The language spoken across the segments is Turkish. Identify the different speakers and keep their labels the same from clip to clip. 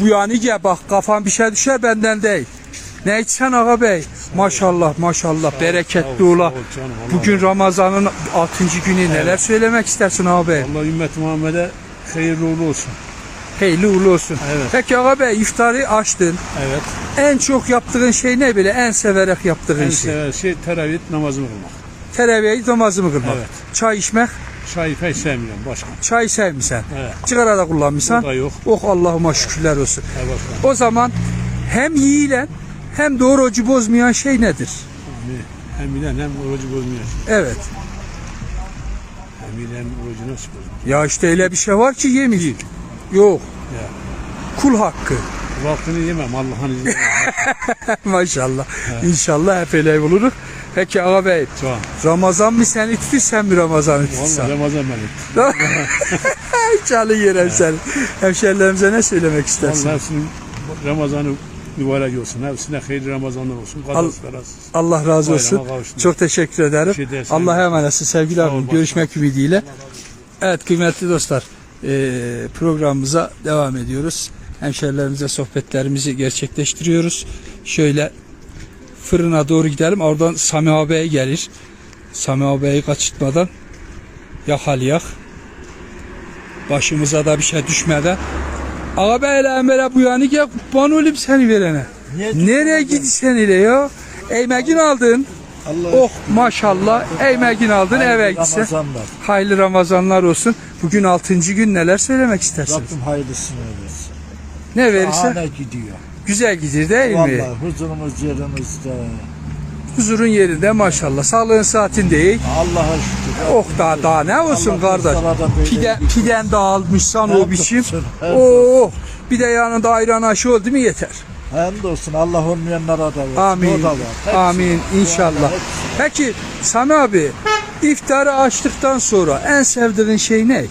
Speaker 1: bu yani gel bak kafan bir şey düşer benden değil. Ne içsen ağa bey? Maşallah maşallah bereketli
Speaker 2: ol,
Speaker 1: ola.
Speaker 2: canım,
Speaker 1: Bugün Ramazan'ın 6. günü neler söylemek istersin ağabey?
Speaker 2: Allah ümmet Muhammed'e hayırlı uğurlu olsun.
Speaker 1: Hayırlı uğurlu olsun.
Speaker 2: Evet.
Speaker 1: Peki ağabey iftarı açtın.
Speaker 2: Evet.
Speaker 1: En çok yaptığın şey ne bile? En severek yaptığın
Speaker 2: En
Speaker 1: şey.
Speaker 2: sever şey teravih namazını kılmak.
Speaker 1: Teravih namazımı kılmak.
Speaker 2: Evet.
Speaker 1: Çay içmek.
Speaker 2: Çayı pek sevmiyorum başka.
Speaker 1: Çay sevmişsen.
Speaker 2: Evet.
Speaker 1: Sigara da kullanmışsan.
Speaker 2: Da yok.
Speaker 1: Oh Allah'ıma şükürler olsun.
Speaker 2: Başka.
Speaker 1: O zaman hem yiyilen hem de orucu bozmayan şey nedir?
Speaker 2: Hem, bilen hem orucu bozmuyor.
Speaker 1: Evet.
Speaker 2: Hem bilen hem orucu nasıl bozmuyor?
Speaker 1: Ya işte öyle bir şey var ki yemiyor. Yok.
Speaker 2: Ya.
Speaker 1: Kul hakkı.
Speaker 2: Vaktini yemem Allah'ın izniyle.
Speaker 1: Maşallah. İnşallah hep öyle buluruz. Peki ağa bey,
Speaker 2: Tamam.
Speaker 1: Ramazan mı seni tutur sen mi Ramazan'ı tutursan?
Speaker 2: Vallahi Ramazan benim.
Speaker 1: Çalı yerim seni. Hemşerilerimize ne söylemek istersin?
Speaker 2: Allah hepsinin Ramazan'ı mübarek olsun. Hepsine hayırlı Ramazanlar olsun. Belasız.
Speaker 1: Allah razı olsun. Çok teşekkür ederim.
Speaker 2: Şey
Speaker 1: Allah'a emanetsin sevgili abim.
Speaker 2: başkanım.
Speaker 1: Görüşmek ümidiyle. Evet kıymetli dostlar eee, programımıza devam ediyoruz. Hemşerilerimize sohbetlerimizi gerçekleştiriyoruz. Şöyle fırına doğru gidelim. Oradan Sami ağabey gelir. Sami ağabeyi kaçırtmadan yakalayak. Başımıza da bir şey düşmeden. Ağabeyle emre bu yani gel kurban olayım seni verene. Nereye gidiyorsun ile ya? Eymegin aldın.
Speaker 3: Allah
Speaker 1: Oh maşallah eymegin aldın eve gitsin.
Speaker 3: Ramazanlar.
Speaker 1: Hayırlı Ramazanlar olsun. Bugün 6. gün neler söylemek istersiniz?
Speaker 3: Rabbim hayırlısını versin.
Speaker 1: Ne verirse
Speaker 3: Şahane gidiyor.
Speaker 1: Güzel gidiyor değil mi?
Speaker 3: Vallahi huzurumuz yerimizde.
Speaker 1: Huzurun yerinde maşallah. Sağlığın saatin değil.
Speaker 3: Allah'a şükür.
Speaker 1: Oh daha daha ne olsun
Speaker 3: Allah
Speaker 1: kardeş.
Speaker 3: sana da böyle
Speaker 1: Pide,
Speaker 3: bir-
Speaker 1: piden dağılmışsan o biçim.
Speaker 3: olsun, hem
Speaker 1: Oh bir de yanında ayran aşı oldu mu yeter.
Speaker 3: Hem de olsun Allah olmayanlara da versin.
Speaker 1: Amin.
Speaker 3: Da var. Hepsi.
Speaker 1: Amin inşallah.
Speaker 3: Hepsi.
Speaker 1: Peki Sami abi iftarı açtıktan sonra en sevdiğin şey ne?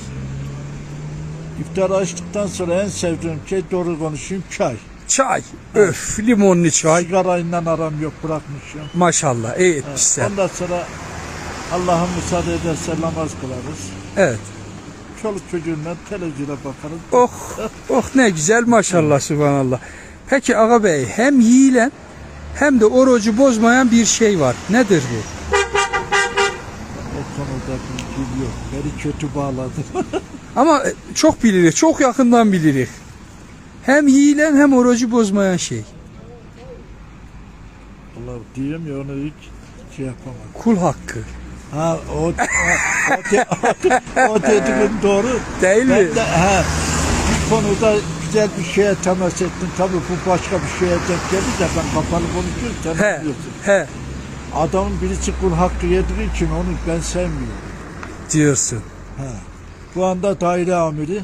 Speaker 3: İftar açtıktan sonra en sevdiğim şey doğru konuşayım çay.
Speaker 1: Çay. Öf limonlu çay.
Speaker 3: Sigarayla aram yok bırakmışım.
Speaker 1: Maşallah iyi etmişsen.
Speaker 3: Ondan sonra Allah'ın müsaade ederse namaz kılarız.
Speaker 1: Evet.
Speaker 3: Çoluk çocuğunla televizyona bakarız.
Speaker 1: Oh oh ne güzel maşallah subhanallah. Peki ağa bey hem yiyilen hem de orucu bozmayan bir şey var. Nedir bu?
Speaker 3: O konuda bilgim yok. Beni kötü bağladı.
Speaker 1: Ama e, çok bilirik, çok yakından bilirik. Hem yiyilen hem orucu bozmayan şey.
Speaker 3: Allah diyeyim ya onu hiç şey yapamam.
Speaker 1: Kul hakkı.
Speaker 3: Ha o o, o, de- o dediğin doğru.
Speaker 1: Değil mi?
Speaker 3: Ben de ha, bu konuda güzel bir şeye temas ettim. Tabii bu başka bir şeye denk geldi de ben kapalı konuşuyorum sen
Speaker 1: He,
Speaker 3: biliyorsun.
Speaker 1: he
Speaker 3: Adamın birisi kul hakkı yediği için onu ben sevmiyorum.
Speaker 1: diyorsun.
Speaker 3: Bu anda daire amiri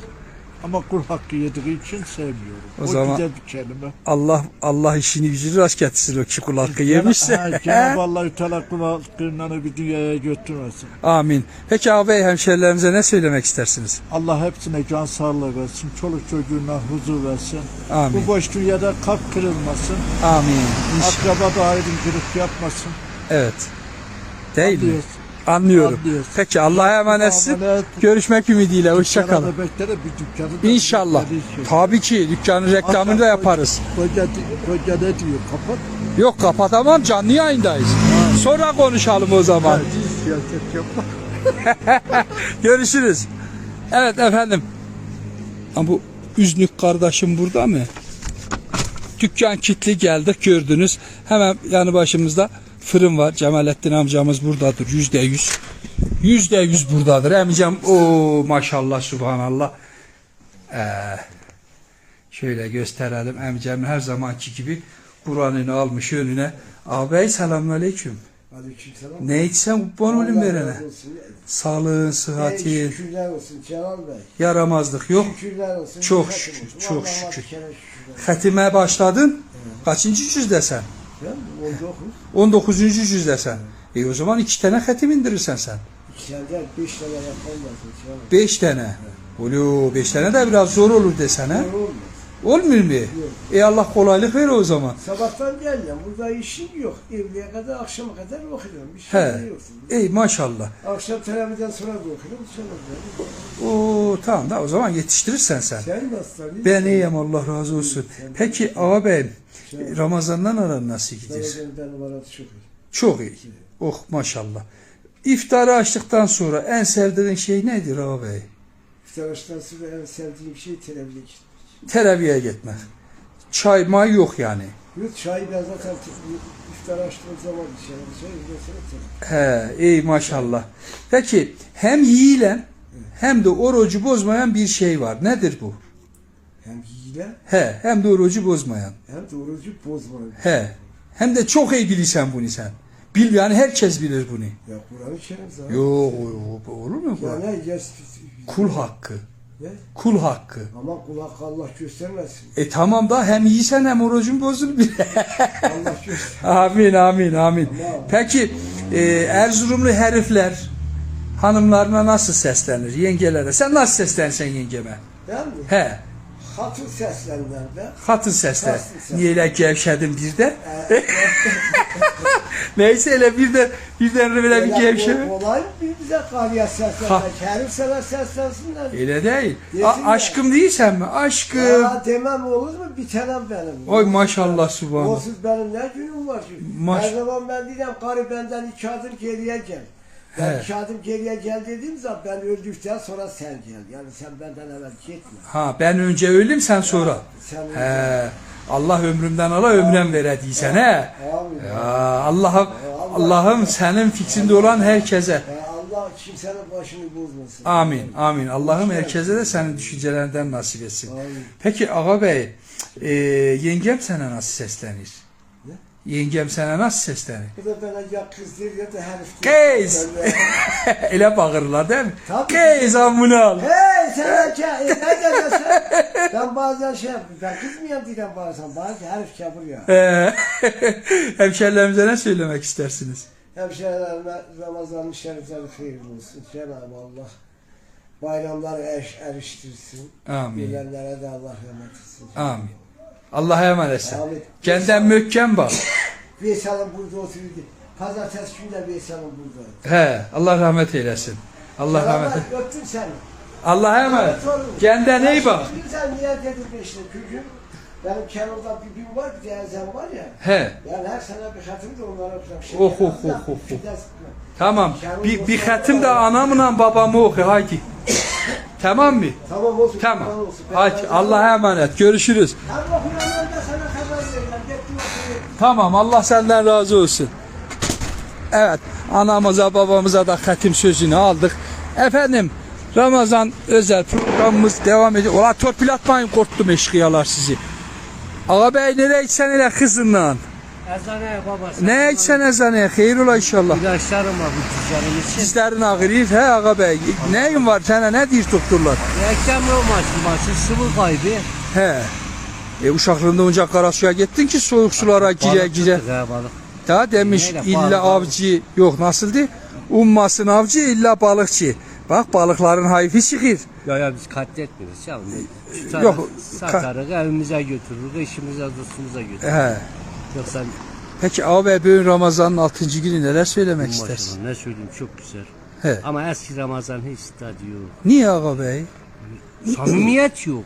Speaker 3: ama kul hakkı yediği için sevmiyorum.
Speaker 1: O
Speaker 3: O,
Speaker 1: zaman-
Speaker 3: güzel bir kelime.
Speaker 1: Allah Allah işini gücünü rast getirsin o ki kul hakkı yemişse.
Speaker 3: Ha, Cenab-ı Allah Teala kul hakkından bir dünyaya götürmesin.
Speaker 1: Amin. Peki ağabey hemşerilerimize ne söylemek istersiniz?
Speaker 3: Allah hepsine can sağlığı versin. Çoluk çocuğuna huzur versin.
Speaker 1: Amin.
Speaker 3: Bu boş dünyada kalp kırılmasın.
Speaker 1: Amin.
Speaker 3: Akraba da ayrımcılık yapmasın.
Speaker 1: Evet. Değil mi? Anlıyorum.
Speaker 3: Anlıyoruz.
Speaker 1: Peki Allah'a emanetsin.
Speaker 3: Emanet.
Speaker 1: Görüşmek ümidiyle. Hoşçakalın. İnşallah.
Speaker 3: bekleriz.
Speaker 1: Tabii ki dükkanın reklamını da yaparız.
Speaker 3: Koca, koca ne diyor kapat.
Speaker 1: Yok kapatamam canlı yayındayız. Sonra konuşalım o zaman.
Speaker 3: Ha.
Speaker 1: Görüşürüz. Evet efendim. Ha, bu Üznük kardeşim burada mı? Dükkan kilitli geldik gördünüz. Hemen yanı başımızda fırın var. Cemalettin amcamız buradadır. Yüzde yüz. Yüzde yüz buradadır. Emcem o maşallah subhanallah. Ee, şöyle gösterelim. Emcem her zamanki gibi Kur'an'ını almış önüne. Ağabey selamünaleyküm.
Speaker 4: Aleykümselam.
Speaker 1: Ne içsen kurban olayım verene. Sağlığın, sıhhatin,
Speaker 4: Şükürler olsun Celal Bey.
Speaker 1: yaramazlık yok.
Speaker 4: Şükürler olsun.
Speaker 1: Çok şükür,
Speaker 4: olsun.
Speaker 1: çok şükür.
Speaker 4: şükürler.
Speaker 1: Hatime başladın. Kaçıncı cüzdesen?
Speaker 4: Ben 19.
Speaker 1: 19. cüzdesen. E o zaman iki tane hatim indirirsen sen.
Speaker 4: İçeride 5 tane yapamazsın.
Speaker 1: 5 tane. Ulu 5 tane de biraz zor olur desene.
Speaker 4: Ne olmaz.
Speaker 1: Olmuyor mu? E Allah kolaylık ver o zaman.
Speaker 4: Sabahtan geldim. Burada işim yok. Evliye kadar akşama kadar okuyorum. Bir şey
Speaker 1: He.
Speaker 4: yok.
Speaker 1: Ey maşallah.
Speaker 4: Akşam televizyon sonra da okuyorum. Sonra da.
Speaker 1: Oo tamam da o zaman yetiştirirsen sen.
Speaker 4: Sen nasılsın?
Speaker 1: Ben iyiyim Allah razı olsun. Peki ağabeyim Ramazan'dan aran nasıl gidiyor?
Speaker 4: Televizyondan var çok iyi.
Speaker 1: Çok iyi. Oh maşallah. İftarı açtıktan sonra en sevdiğin şey nedir ağabey?
Speaker 4: İftarıştan sonra en sevdiğim şey televizyon.
Speaker 1: Teraviye gitmek. Çay may yok yani.
Speaker 4: Yok çayı ben zaten iftar açtığım zaman. Çay mesela televizyon.
Speaker 1: He, iyi maşallah. Peki hem yiyilen hem de orucu bozmayan bir şey var. Nedir bu?
Speaker 4: Hem hile
Speaker 1: He, hem de orucu bozmayan.
Speaker 4: hem de orucu bozmayan.
Speaker 1: He. Hem de çok iyi bilirsen bunu sen. Bil yani herkes bilir bunu.
Speaker 4: Ya Kur'an-ı Kerim zaten.
Speaker 1: Yok yok, olur mu bu?
Speaker 4: Yani yes,
Speaker 1: Kul hakkı.
Speaker 4: Ne?
Speaker 1: Kul hakkı.
Speaker 4: Ama kulak Allah göstermesin.
Speaker 1: E tamam da hem yiysen hem orucun bozulur bir.
Speaker 4: Allah göster.
Speaker 1: amin amin amin.
Speaker 4: Tamam.
Speaker 1: Peki e, Erzurumlu herifler hanımlarına nasıl seslenir? Yengelere. Sen nasıl seslensen yengeme?
Speaker 4: Değil mi?
Speaker 1: He.
Speaker 4: De.
Speaker 1: Hatın sesler.
Speaker 4: Hatun sesler.
Speaker 1: Niye öyle gevşedin birden?
Speaker 4: Ee,
Speaker 1: Neyse öyle birden birden böyle bir gevşeme.
Speaker 4: Olay karıya
Speaker 1: Ha.
Speaker 4: seslenmek? Herif sana seslensinler.
Speaker 1: Öyle değil.
Speaker 4: Desinler.
Speaker 1: A- aşkım değilsen mi? Aşkım.
Speaker 4: Ya demem olur mu? Bitenem benim.
Speaker 1: Oy maşallah subhanallah.
Speaker 4: Onsuz benim ne günüm var ki?
Speaker 1: Maş-
Speaker 4: Her zaman ben diyeceğim karı benden iki adım geriye gel. Ben
Speaker 1: He.
Speaker 4: iki adım geriye gel dediğim zaman ben öldükten sonra sen gel. Yani sen benden evvel gitme.
Speaker 1: Ha ben önce ölüm sen sonra.
Speaker 4: Sen
Speaker 1: He. Allah ömrümden ala ömrem vere diysen he. Ya Allah'ım Allah'ım senin fikrinde olan herkese.
Speaker 4: Ya Allah kimsenin başını bozmasın.
Speaker 1: Amin amin. Allah'ım herkese de senin düşüncelerinden nasip etsin.
Speaker 4: Amin.
Speaker 1: Peki ağa bey, e, yengem sana nasıl seslenir? Yengem sana nasıl seslenir?
Speaker 4: Bu da bana ya kız değil ya da herif.
Speaker 1: Kız!
Speaker 4: Ben-
Speaker 1: Ele bağırırlar değil mi?
Speaker 4: Tabii.
Speaker 1: Kız amını al.
Speaker 4: Hey sen erkek, e, ne diyorsun? Ben bazen şey yapıyorum, ben kızmıyorum diyeceğim bazen, bazen herif kabur ya.
Speaker 1: Hemşerilerimize ne söylemek istersiniz?
Speaker 4: Hemşehrilerime Ramazan-ı şerifleri hayırlı olsun. Cenab-ı Allah bayramları eş, eriştirsin.
Speaker 1: Amin.
Speaker 4: Bilenlere de Allah rahmet etsin.
Speaker 1: Amin. Allah'a emanet sen.
Speaker 4: Amin.
Speaker 1: Kendinden möhkem bak.
Speaker 4: Veysel'in burada oturuyordu. Pazartesi günü de Veysel'in buradaydı.
Speaker 1: He, Allah rahmet eylesin. Allah rahmet eylesin.
Speaker 4: Selamlar, Öptüm seni.
Speaker 1: Allah'a emanet. Kendinden iyi bak.
Speaker 4: Sen niye dedim işte Kürgün? Benim Kenan'da bir gün var, bir teyzem var ya.
Speaker 1: He.
Speaker 4: Yani her sene bir hatım da onlara okuyacağım. Şey
Speaker 1: Oh, oh, oh, oh, oh.
Speaker 4: bir de.
Speaker 1: Tamam. Bir, bir hatim de anamla babamı oku haydi. Tamam mı?
Speaker 4: Tamam olsun.
Speaker 1: Tamam.
Speaker 4: kurban olsun. Ben-
Speaker 1: Hadi Allah'a emanet. Görüşürüz.
Speaker 4: Da sana haber okuyayım.
Speaker 1: Tamam Allah senden razı olsun. Evet anamıza babamıza da hatim sözünü aldık. Efendim Ramazan özel programımız devam ediyor. Ola torpil atmayın korktum eşkıyalar sizi. Ağa bey nereye gitsen hele kızınla?
Speaker 5: Ezaneye babası.
Speaker 1: Ne gitsen ezaneye hayır ola inşallah.
Speaker 5: İlaçlarım var bu dizlerim için.
Speaker 1: Dizlerin ağrıyor he ağa bey. Neyin var sana ne diyor doktorlar?
Speaker 5: Ekrem reumatizması, maçı, sıvı kaybı.
Speaker 1: He. E uşaklığında onca Karasu'ya gittin ki soğuk sulara gire
Speaker 5: Balık
Speaker 1: gire.
Speaker 5: balık.
Speaker 1: Da demiş
Speaker 5: Neyle?
Speaker 1: illa
Speaker 5: Balık, balık.
Speaker 1: avcı yok nasıldı? Ummasın avcı illa balıkçı. Bak balıkların hayfi çıkır.
Speaker 5: Ya ya biz katletmiyoruz ya. Tutarız,
Speaker 1: Yok,
Speaker 5: satarız, evimize götürürüz, işimize, dostumuza götürürüz.
Speaker 1: He.
Speaker 5: Yoksa
Speaker 1: Peki abi bugün Ramazan'ın 6. günü neler söylemek istersin?
Speaker 5: maşallah ne söyleyeyim çok güzel.
Speaker 1: He.
Speaker 5: Ama eski Ramazan hiç tadı yok.
Speaker 1: Niye ağa bey?
Speaker 5: Samimiyet yok.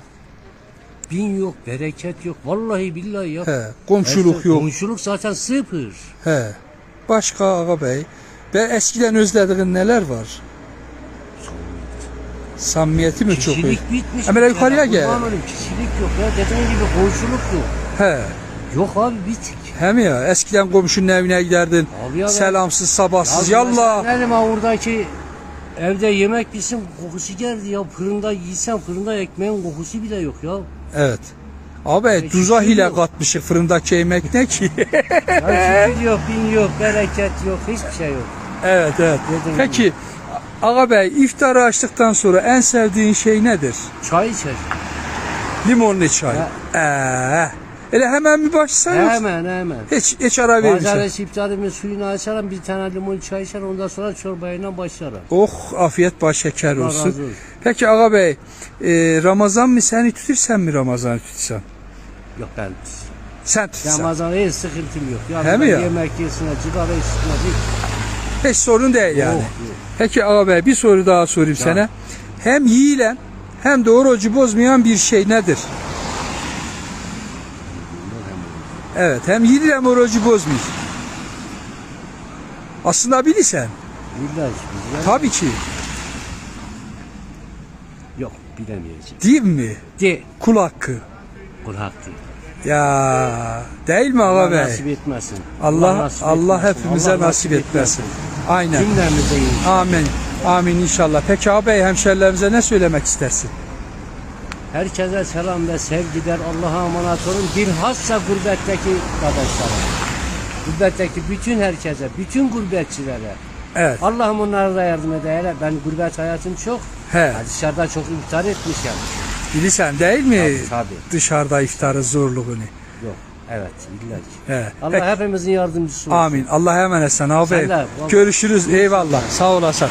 Speaker 5: Bin yok, bereket yok. Vallahi billahi ya.
Speaker 1: He. Komşuluk
Speaker 5: Eski-
Speaker 1: yok.
Speaker 5: Komşuluk zaten sıfır.
Speaker 1: He. Başka ağa bey. Ve eskiden özlediğin neler var? Samimiyeti mi çok? iyi?
Speaker 5: Kişilik bitmiş.
Speaker 1: Hemen
Speaker 5: bir
Speaker 1: yukarıya
Speaker 5: kere.
Speaker 1: gel.
Speaker 5: Kurban olayım, Kişilik yok ya. Dediğin gibi komşuluk yok.
Speaker 1: He.
Speaker 5: Yok abi bitik.
Speaker 1: Hem ya eskiden komşunun evine giderdin.
Speaker 5: Abi ya ben-
Speaker 1: Selamsız sabahsız
Speaker 5: Ya
Speaker 1: yallah.
Speaker 5: Benim ha oradaki evde yemek bilsin kokusu geldi ya. Fırında yiysen fırında ekmeğin kokusu bile yok ya.
Speaker 1: Evet. Abi tuza
Speaker 5: şey
Speaker 1: hile
Speaker 5: yok.
Speaker 1: katmışık fırındaki yemek ne ki?
Speaker 5: Ya yok, bin yok, bereket yok, hiçbir şey yok.
Speaker 1: evet evet.
Speaker 5: Dedim
Speaker 1: Peki Ağa Bey iftarı açtıktan sonra en sevdiğin şey nedir?
Speaker 5: Çay içer.
Speaker 1: Limonlu çay.
Speaker 5: Ha.
Speaker 1: Ee, Elə hemen mi başlasan yoksa?
Speaker 5: Hemen hemen.
Speaker 1: Hiç, hiç ara
Speaker 5: Bazen
Speaker 1: vermişsin.
Speaker 5: iftarımın suyunu açarım, bir tane limon çay içer, ondan sonra çorbayla başlarım.
Speaker 1: Oh afiyet baş şeker
Speaker 5: Allah
Speaker 1: olsun.
Speaker 5: razı olsun.
Speaker 1: Peki ağa bey, e, Ramazan mı seni tutursan mi Ramazan'ı tutursan?
Speaker 5: Yok ben
Speaker 1: Sen tutursan.
Speaker 5: Ramazan'a hiç sıkıntım yok. Yani
Speaker 1: He mi ya?
Speaker 5: yemek yesine, cigara içsine hiç.
Speaker 1: Hiç sorun değil yani.
Speaker 5: Yok, yok.
Speaker 1: Peki ağa bey bir soru daha sorayım sana. Hem yiyilen hem de orucu bozmayan bir şey nedir? Evet hem yiyilen hem orucu bozmuyor. Aslında bilirsen.
Speaker 5: Bilmez, bilmez.
Speaker 1: Tabii ki.
Speaker 5: Yok, bilemeyeceğim.
Speaker 1: Değil mi?
Speaker 5: De,
Speaker 1: Kul hakkı.
Speaker 5: kul hakkı.
Speaker 1: Ya değil mi ağa
Speaker 5: Allah
Speaker 1: bey?
Speaker 5: nasip etmesin.
Speaker 1: Allah
Speaker 5: nasip
Speaker 1: Allah
Speaker 5: etmesin.
Speaker 1: hepimize
Speaker 5: Allah
Speaker 1: nasip etmesin. Aynen.
Speaker 5: Cümlemize.
Speaker 1: Amin. Amin inşallah. Peki ağabey hemşerilerimize ne söylemek istersin?
Speaker 5: Herkese selam ve sevgiler. Allah'a emanet olun. Bilhassa gurbetteki kardeşlere. Gurbetteki bütün herkese, bütün gurbetçilere.
Speaker 1: Evet.
Speaker 5: Allah'ım onlara da yardım eder. Ben gurbet hayatım çok.
Speaker 1: He.
Speaker 5: Ya Dışarıda çok iftar etmişim.
Speaker 1: Bilirsen değil mi?
Speaker 5: Tabii, tabii.
Speaker 1: Dışarıda iftarın zorluğunu.
Speaker 5: Yok. Evet, illa ki.
Speaker 1: He.
Speaker 5: Allah
Speaker 1: Peki,
Speaker 5: hepimizin yardımcısı olsun.
Speaker 1: Amin. Allah'a emanet sen
Speaker 5: vallahi.
Speaker 1: Görüşürüz. Eyvallah. Sağ olasın.